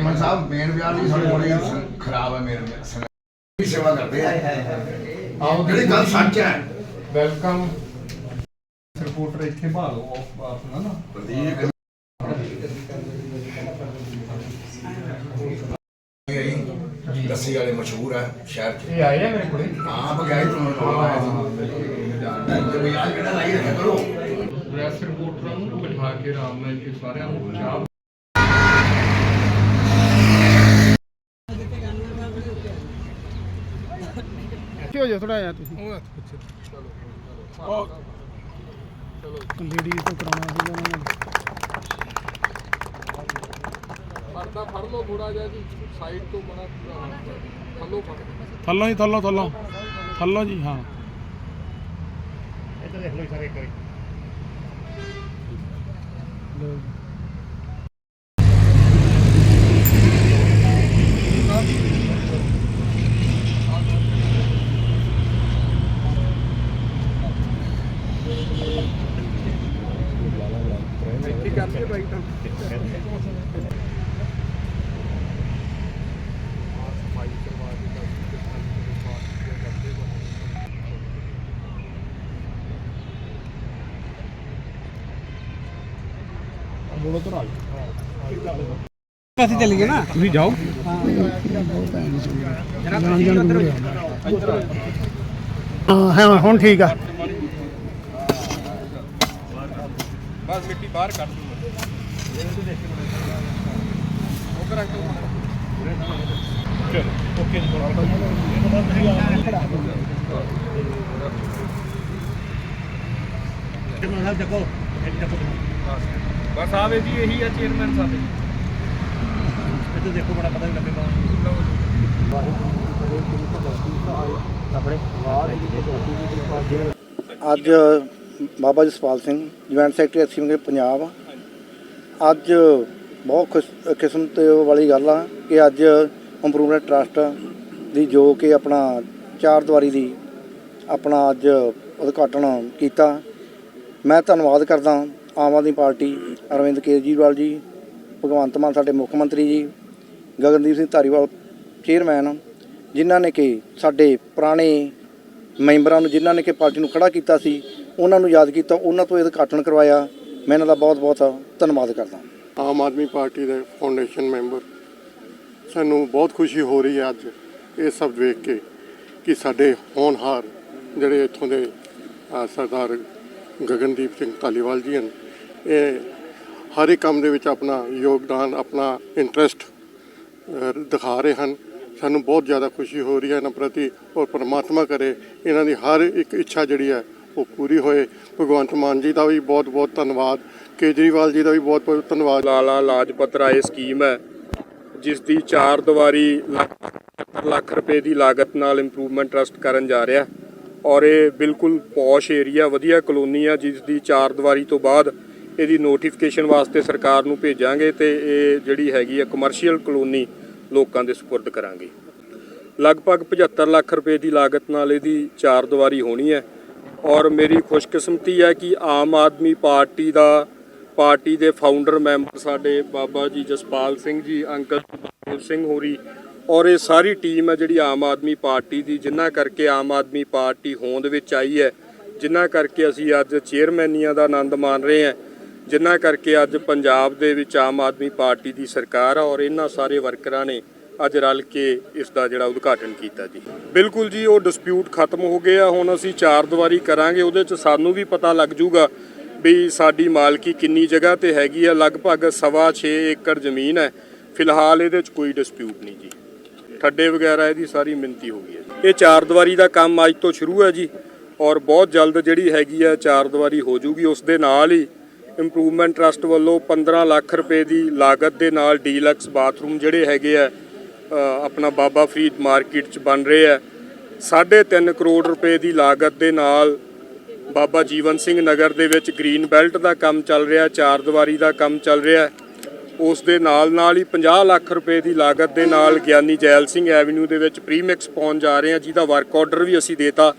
ਮਨ ਸਾਹਿਬ ਮੇਨ ਵਿਆਹ ਦੀ ਸਾਡੇ ਬੜੀ ਖਰਾਬ ਹੈ ਮੇਰੇ ਸੰਗਤ ਸੇਵਾ ਕਰਦੇ ਆ? ਆਓ ਜਿਹੜੀ ਗੱਲ ਸੱਚ ਹੈ। ਵੈਲਕਮ। ਰਿਪੋਰਟਰ ਇੱਥੇ ਭਾਲੋ ਆਪਣਾ ਨਾ। ਪ੍ਰਦੀਪ। ਲੱਸੀ ਵਾਲੇ ਮਸ਼ਹੂਰ ਹੈ ਸ਼ਹਿਰ ਚ। ਇਹ ਆਏ ਆ ਮੇਰੇ ਕੋਲੇ? ਹਾਂ ਬਗਾਈ ਤੋਂ ਆਇਆ ਸੀ ਤੇ ਵੀ ਆ ਜਿਹੜਾ ਲਾਈ ਰੱਖਿਆ ਕਰੋ। ਪ੍ਰੈਸ ਰਿਪੋਰਟਰਾਂ ਨੂੰ ਬਿਠਾ ਕੇ ਆਰਾਮ ਨਾਲ ਇਹ ਸਾਰਿਆਂ ਨੂੰ ਚਾਹ ਹੋ ਜਾ ਥੋੜਾ ਜਿਹਾ ਤੁਸੀਂ। ਲੇਡੀਜ਼ ਤੋਂ ਕਰਾਉਣਾ ਸੀ ਉਹਨਾਂ ਨੇ। ਫੜਦਾ ਫੜ ਲਓ ਥੋੜਾ ਜਿਹਾ ਜੀ ਸਾਈਡ ਤੋਂ ਬਣਾ ਥੱਲੋਂ ਫੜ ਥੱਲੋਂ ਹੀ ਥੱਲੋਂ ਥੱਲੋਂ। ਥੱਲੋਂ ਜੀ ਹਾਂ। ਲਓ ਜੀ। ਇੱਥੇ ਕਰਦੇ ਬਾਈ ਤਾਂ ਬੋਲੋ ਤੋਂ ਰਾਜ ਅਸੀਂ ਚੱਲ ਗਏ ਨਾ? ਤੁਸੀਂ ਜਾਓ। ਹਾਂ। ਹੈ ਹੁਣ ਠੀਕ ਆ। ਬਸ ਮਿੱਟੀ ਬਾਹਰ ਕੱਢ ਦੂੰਗਾ। ਉਹ ਕਰਾਂ ਓਕੇ ਬਸ ਆਵੇ ਜੀ ਇਹੀ ਆ ਚੇਅਰਮੈਨ ਸਾਡੇ। ਦੇਖੋ ਬੜਾ ਪਤਾ ਨਹੀਂ ਲੱਗੇਗਾ ਅੱਜ ਬਾਬਾ ਜਸਪਾਲ ਸਿੰਘ ਜੁਆਇੰਟ ਸੈਕਟਰੀ ਐਕਸੀਵਿੰਗ ਪੰਜਾਬ ਅੱਜ ਬਹੁਤ ਖੁਸ਼ ਕਿਸਮਤ ਵਾਲੀ ਗੱਲ ਆ ਕਿ ਅੱਜ ਇੰਪਰੂਵਮੈਂਟ ਟਰਸਟ ਦੀ ਜੋ ਕਿ ਆਪਣਾ ਚਾਰ ਦੀਵਾਰੀ ਦੀ ਆਪਣਾ ਅੱਜ ਉਦਘਾਟਨ ਕੀਤਾ। ਮੈਂ ਧੰਨਵਾਦ ਕਰਦਾ ਆਮ ਆਦਮੀ ਪਾਰਟੀ ਅਰਵਿੰਦ ਕੇਜਰੀਵਾਲ ਜੀ, ਭਗਵੰਤ ਮਾਨ ਸਾਡੇ ਮੁੱਖ ਮੰਤਰੀ ਜੀ, ਗਗਨਦੀਪ ਸਿੰਘ ਧਾਰੀਵਾਲ ਚੇਅਰਮੈਨ ਜਿਨ੍ਹਾਂ ਨੇ ਕਿ ਸਾਡੇ ਪੁਰਾਣੇ ਮੈਂਬਰਾਂ ਨੂੰ, ਜਿਨ੍ਹਾਂ ਨੇ ਕਿ ਪਾਰਟੀ ਨੂੰ ਖੜਾ ਕੀਤਾ ਸੀ, ਉਹਨਾਂ ਨੂੰ ਯਾਦ ਕੀਤਾ, ਉਹਨਾਂ ਤੋਂ ਇਹ ਉਦਘਾਟਨ ਕਰਵਾਇਆ। ਮੈਂ ਇਹਨਾਂ ਦਾ ਬਹੁਤ ਬਹੁਤ ਧੰਨਵਾਦ ਕਰਦਾ ਆਮ ਆਦਮੀ ਪਾਰਟੀ ਦੇ ਫਾਊਂਡੇਸ਼ਨ ਮੈਂਬਰ ਸਾਨੂੰ ਬਹੁਤ ਖੁਸ਼ੀ ਹੋ ਰਹੀ ਹੈ ਅੱਜ ਇਹ ਸਭ ਵੇਖ ਕੇ ਕਿ ਸਾਡੇ ਹੋਣਹਾਰ ਜਿਹੜੇ ਇੱਥੋਂ ਦੇ ਸਰਦਾਰ ਗਗਨਦੀਪ ਸਿੰਘ ਧਾਲੀਵਾਲ ਜੀ ਹਨ। ਇਹ ਹਰ ਇੱਕ ਕੰਮ ਦੇ ਵਿੱਚ ਆਪਣਾ ਯੋਗਦਾਨ, ਆਪਣਾ ਇੰਟਰਸਟ ਦਿਖਾ ਰਹੇ ਹਨ। ਸਾਨੂੰ ਬਹੁਤ ਜ਼ਿਆਦਾ ਖੁਸ਼ੀ ਹੋ ਰਹੀ ਹੈ, ਇਹਨਾਂ ਪ੍ਰਤੀ ਔਰ ਪਰਮਾਤਮਾ ਕਰੇ ਇਹਨਾਂ ਦੀ ਹਰ ਇੱਕ ਇੱਛਾ ਜਿਹੜੀ ਹੈ ਉਹ ਪੂਰੀ ਹੋਏ। ਭਗਵੰਤ ਮਾਨ ਜੀ ਦਾ ਵੀ ਬਹੁਤ ਬਹੁਤ ਧੰਨਵਾਦ। ਕੇਜਰੀਵਾਲ ਜੀ ਦਾ ਵੀ ਬਹੁਤ ਬਹੁਤ ਧੰਨਵਾਦ। ਲਾਲਾ ਲਾਜਪਤ ਰਾਏ ਸਕੀਮ ਹੈ, ਜਿਸ ਦੀ ਚਾਰ ਦੀਵਾਰੀ ਲੱਖ ਲੱਖ ਰੁਪਏ ਦੀ ਲਾਗਤ ਨਾਲ ਇੰਪਰੂਵਮੈਂਟ ਟਰਸਟ ਕਰਨ ਜਾ ਰਿਹਾ। ਔਰ ਇਹ ਬਿਲਕੁਲ ਪੌਸ਼ ਏਰੀਆ, ਵਧੀਆ ਕਲੋਨੀ ਆ ਜਿਸ ਦੀ ਚਾਰ ਦੀਵਾਰੀ ਤੋਂ ਬਾਅਦ ਇਹਦੀ ਨੋਟੀਫਿਕੇਸ਼ਨ ਵਾਸਤੇ ਸਰਕਾਰ ਨੂੰ ਭੇਜਾਂਗੇ ਤੇ ਇਹ ਜਿਹੜੀ ਹੈਗੀ ਆ ਕਮਰਸ਼ੀਅਲ ਕਲੋਨੀ ਲੋਕਾਂ ਦੇ ਸਪੁਰਦ ਕਰਾਂਗੇ। ਲਗਭਗ 75 ਲੱਖ ਰੁਪਏ ਦੀ ਲਾਗਤ ਨਾਲ ਇਹਦੀ ਚਾਰ ਦੀਵਾਰੀ ਹੋਣੀ ਹੈ। ਔਰ ਮੇਰੀ ਖੁਸ਼ਕਿਸਮਤੀ ਹੈ ਕਿ ਆਮ ਆਦਮੀ ਪਾਰਟੀ ਦਾ, ਪਾਰਟੀ ਦੇ ਫਾਊਂਡਰ ਮੈਂਬਰ ਸਾਡੇ ਬਾਬਾ ਜੀ ਜਸਪਾਲ ਸਿੰਘ ਜੀ, ਅੰਕਲ ਬਲਦੇਵ ਸਿੰਘ ਹੋਰੀ ਔਰ ਇਹ ਸਾਰੀ ਟੀਮ ਹੈ ਜਿਹੜੀ ਆਮ ਆਦਮੀ ਪਾਰਟੀ ਦੀ ਜਿਨ੍ਹਾਂ ਕਰਕੇ ਆਮ ਆਦਮੀ ਪਾਰਟੀ ਹੋਂਦ ਵਿੱਚ ਆਈ ਹੈ ਜਿਨ੍ਹਾਂ ਕਰਕੇ ਅਸੀਂ ਅੱਜ ਚੇਅਰਮੈਨੀਆਂ ਦਾ ਆਨੰਦ ਮਾਣ ਰਹੇ ਹਾਂ ਜਿਨ੍ਹਾਂ ਕਰਕੇ ਅੱਜ ਪੰਜਾਬ ਦੇ ਵਿੱਚ ਆਮ ਆਦਮੀ ਪਾਰਟੀ ਦੀ ਸਰਕਾਰ ਆ ਔਰ ਇਹਨਾਂ ਸਾਰੇ ਵਰਕਰਾਂ ਨੇ ਅੱਜ ਰਲ ਕੇ ਇਸ ਦਾ ਜਿਹੜਾ ਉਦਘਾਟਨ ਕੀਤਾ ਜੀ। ਬਿਲਕੁਲ ਜੀ, ਉਹ ਡਿਸਪਿਊਟ ਖਤਮ ਹੋ ਗਏ ਆ, ਹੁਣ ਅਸੀਂ ਚਾਰ ਦੀਵਾਰੀ ਕਰਾਂਗੇ, ਉਹਦੇ 'ਚ ਸਾਨੂੰ ਵੀ ਪਤਾ ਲੱਗ ਜੂਗਾ ਵੀ ਸਾਡੀ ਮਾਲਕੀ ਕਿੰਨੀ ਜਗ੍ਹਾ ਤੇ ਹੈਗੀ ਆ, ਲਗਭਗ ਸਵਾ 6 ਏਕੜ ਜ਼ਮੀਨ ਹੈ, ਫਿਲਹਾਲ ਇਹਦੇ 'ਚ ਕੋਈ ਡਿਸਪਿਊਟ ਨਹੀਂ ਜੀ। ਖੱਡੇ ਵਗੈਰਾ ਇਹਦੀ ਸਾਰੀ ਮਿੰਤੀ ਹੋ ਗਈ ਹੈ ਇਹ ਚਾਰ ਦੀਵਾਰੀ ਦਾ ਕੰਮ ਅੱਜ ਤੋਂ ਸ਼ੁਰੂ ਹੈ ਜੀ ਔਰ ਬਹੁਤ ਜਲਦ ਜਿਹੜੀ ਹੈਗੀ ਆ ਚਾਰ ਦੀਵਾਰੀ ਹੋ ਜੂਗੀ। ਉਸ ਦੇ ਨਾਲ ਹੀ ਇੰਪਰੂਵਮੈਂਟ ਟਰਸਟ ਵੱਲੋਂ 15 ਲੱਖ ਰੁਪਏ ਦੀ ਲਾਗਤ ਦੇ ਨਾਲ ਡੀਲਕਸ ਬਾਥਰੂਮ ਜਿਹੜੇ ਹੈਗੇ ਆ ਆਪਣਾ ਬਾਬਾ ਫਰੀਦ ਮਾਰਕੀਟ 'ਚ ਬਣ ਰਹੇ ਆ। 3.5 ਕਰੋੜ ਰੁਪਏ ਦੀ ਲਾਗਤ ਦੇ ਨਾਲ ਬਾਬਾ ਜੀਵਨ ਸਿੰਘ ਨਗਰ ਦੇ ਵਿੱਚ ਗ੍ਰੀਨ ਬੈਲਟ ਦਾ ਕੰਮ ਚੱਲ ਰਿਹਾ ਚਾਰ ਦੀਵਾਰੀ ਦਾ ਕੰਮ ਚੱਲ ਰਿਹਾ। ਉਸ ਦੇ ਨਾਲ ਨਾਲ ਹੀ 50 ਲੱਖ ਰੁਪਏ ਦੀ ਲਾਗਤ ਦੇ ਨਾਲ ਗਿਆਨੀ ਜੈਲ ਸਿੰਘ ਐਵਨਿਊ ਦੇ ਵਿੱਚ ਪ੍ਰੀਮਿਕਸ ਪਾਉਣ ਜਾ ਰਹੇ ਹਾਂ, ਜਿਹਦਾ ਵਰਕ ਆਰਡਰ ਵੀ ਅਸੀਂ ਦੇਤਾ,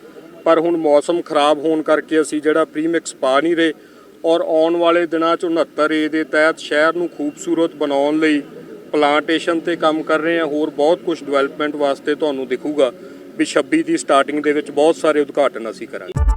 ਪਰ ਹੁਣ ਮੌਸਮ ਖਰਾਬ ਹੋਣ ਕਰਕੇ ਅਸੀਂ ਜਿਹੜਾ ਪ੍ਰੀਮਿਕਸ ਪਾ ਨਹੀਂ ਰਹੇ ਔਰ ਆਉਣ ਵਾਲੇ ਦਿਨਾਂ 'ਚ 69 ਏ ਦੇ ਤਹਿਤ ਸ਼ਹਿਰ ਨੂੰ ਖੂਬਸੂਰਤ ਬਣਾਉਣ ਲਈ ਪਲਾਂਟੇਸ਼ਨ ਤੇ ਕੰਮ ਕਰ ਰਹੇ ਹਾਂ, ਹੋਰ ਬਹੁਤ ਕੁਝ ਡਿਵੈਲਪਮੈਂਟ ਵਾਸਤੇ ਤੁਹਾਨੂੰ ਦਿਖੂਗਾ ਵੀ 26 ਦੀ ਸਟਾਰਟਿੰਗ ਦੇ ਵਿੱਚ ਬਹੁਤ ਸਾਰੇ ਉਦਘਾਟਨ ਅਸੀਂ ਕਰਾਂਗੇ।